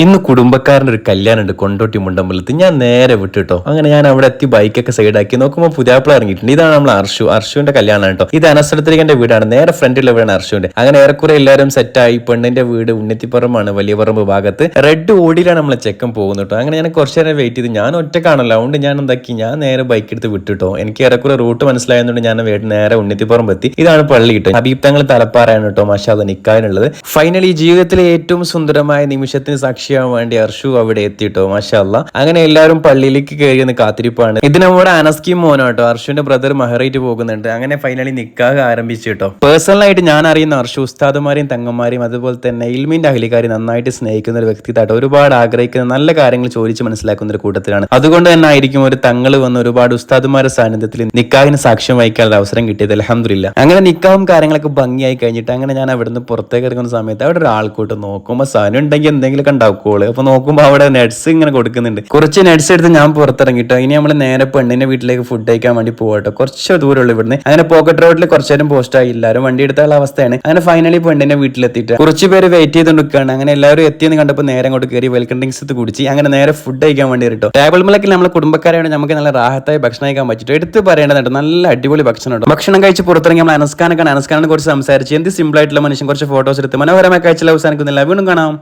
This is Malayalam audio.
ഇന്ന് കുടുംബക്കാരന്റെ ഒരു കല്യാണം ഉണ്ട് കൊണ്ടോട്ടി മുണ്ടമ്പലത്ത്. ഞാൻ നേരെ വിട്ടിട്ടോ. അങ്ങനെ ഞാൻ അവിടെ എത്തി ബൈക്കൊക്കെ സൈഡാക്കി നോക്കുമ്പോൾ പുതിയാപ്പിള ഇറങ്ങിയിട്ടുണ്ട്. ഇതാണ് നമ്മൾ അർഷു. അർഷുവിന്റെ കല്യാണം കേട്ടോ. ഇത് അനസ്വരത്തിരിക്കന്റെ വീടാണ്. നേരെ ഫ്രണ്ടിലുള്ള വീടാണ് അർഷുവിന്റെ അങ്ങനെ ഏറെക്കുറെ എല്ലാവരും സെറ്റായി പെണ്ണിന്റെ വീട് ഉണ്ണിത്തിപ്പുറമാണ് വലിയ പറമ്പ് ഭാഗത്ത്. റെഡ് ഓടിയിലാണ് നമ്മളെ ചെക്കൻ പോകുന്നത് കേട്ടോ. അങ്ങനെ ഞാൻ കുറച്ച് നേരം വെയിറ്റ് ചെയ്ത്. ഞാൻ ഒറ്റക്കാണല്ലോ. അതുകൊണ്ട് ഞാൻ എന്താക്കി? ഞാൻ നേരെ ബൈക്ക് എടുത്ത് വിട്ടിട്ടോ. എനിക്ക് ഏറെക്കുറെ റൂട്ട് മനസ്സിലായതുകൊണ്ട് ഞാൻ വീട് നേരെ ഉണ്ണിത്തിപ്പുറം എത്തി ഇതാണ് പള്ളി കിട്ടും. ഹബീബ് തങ്ങൾ തലപ്പാറയാണ് കേട്ടോ. മഷാദ് നിക്കാനുള്ളത് ഫൈനലി ജീവിതത്തിലെ ഏറ്റവും സുന്ദരമായ നിമിഷത്തിന് സാക്ഷിയാവാൻ വേണ്ടി അർഷു അവിടെ എത്തിയിട്ടോ മഷാല്ല അങ്ങനെ എല്ലാവരും പള്ളിയിലേക്ക് കയറിയെന്ന് കാത്തിരിപ്പാണ്. ഇത് നമ്മുടെ അനസ്കി മോനോ കേട്ടോ അർഷുവിന്റെ ബ്രദർ മഹറേറ്റ് പോകുന്നുണ്ട്. അങ്ങനെ ഫൈനലി നിക്കാഹ് ആരംഭിച്ചു കേട്ടോ. പേഴ്സണലായിട്ട് ഞാൻ അറിയുന്ന അർഷു ഉസ്താദുമാരെയും തങ്ങന്മാരെയും അതുപോലെ തന്നെ ഇൽമിന്റെ അഹലിക്കാരെ നന്നായിട്ട് സ്നേഹിക്കുന്ന ഒരു വ്യക്തിത്തായിട്ട് ഒരുപാട് ആഗ്രഹിക്കുന്ന നല്ല കാര്യങ്ങൾ ചോദിച്ച് മനസ്സിലാക്കുന്ന ഒരു കൂട്ടത്തിലാണ്. അതുകൊണ്ട് തന്നെ ആയിരിക്കും ഒരു തങ്ങൾ വന്ന് ഒരുപാട് ഉസ്താദുമാരുടെ സാന്നിധ്യത്തിൽ നിക്കാഹിന് സാക്ഷ്യം വഹിക്കാനുള്ള അവസരം കിട്ടിയത്. അലഹമില്ല അങ്ങനെ നിക്കാഹും കാര്യങ്ങളൊക്കെ ഭംഗിയായി കഴിഞ്ഞിട്ട് അങ്ങനെ ഞാൻ അവിടുന്ന് പുറത്തേക്ക് ഇറങ്ങുന്ന സമയത്ത് അവിടെ ഒരു ആൾക്കൂട്ട് നോക്കുമ്പോൾ സാധനം ഉണ്ടെങ്കിൽ എന്തെങ്കിലുമൊക്കെ ഉണ്ടാക്കുള്ളൂ അപ്പൊ നോക്കുമ്പോൾ അവിടെ നെഡ്സ് ഇങ്ങനെ കൊടുക്കുന്നുണ്ട്. കുറച്ച് നെഡ്സ് എടുത്ത് ഞാൻ പുറത്തിറങ്ങിട്ടോ. ഇനി നമ്മൾ നേരെ പെണ്ണിന്റെ വീട്ടിലേക്ക് ഫുഡ് കഴിക്കാൻ വേണ്ടി പോകട്ടോ കുറച്ച് ദൂരമുള്ളൂ ഇവിടുന്ന്. അങ്ങനെ പോക്കറ്റ് റോഡിൽ കുറച്ച് നേരം പോസ്റ്റ് ആയി. എല്ലാവരും വണ്ടി എടുത്തുള്ള അവസ്ഥയാണ്. അങ്ങനെ ഫൈനലി പെണ്ണിന്റെ വീട്ടിലെത്തിയിട്ട് കുറച്ച് പേര് വെയിറ്റ് ചെയ്ത് നിൽക്കുകയാണ് അങ്ങനെ എല്ലാവരും എത്തിയെന്ന് കണ്ടപ്പോൾ നേരെ അങ്ങോട്ട് കയറി വെൽക്കം ഡ്രിങ്ക്സ് കുടിച്ച് അങ്ങനെ നേരെ ഫുഡ് കഴിക്കാൻ വേണ്ടി കേട്ടോ ടേബിൾ മിളക്കിൽ നമ്മളെ കുടുംബക്കാരാണ് നമുക്ക് നല്ല റാഹത്തായി ഭക്ഷണം കഴിക്കാൻ പറ്റിയിട്ട് എടുത്ത് പറയേണ്ടതുണ്ട്. നല്ല അടിപൊളി ഭക്ഷണം ഉണ്ട് ഭക്ഷണം കഴിച്ച് പുറത്തിറങ്ങി നമ്മൾ അനസ്കാനൊക്കെ അനസ്കാനെ കുറിച്ച് സംസാരിച്ച് എന്ത് സിമ്പിൾ ആയിട്ടുള്ള മനുഷ്യൻ കുറച്ച് ഫോട്ടോസ് എടുത്ത് മനോഹരമായ കഴിച്ചാൽ അവസാനിക്കുന്നില്ല. വീണ്ടും കാണാം.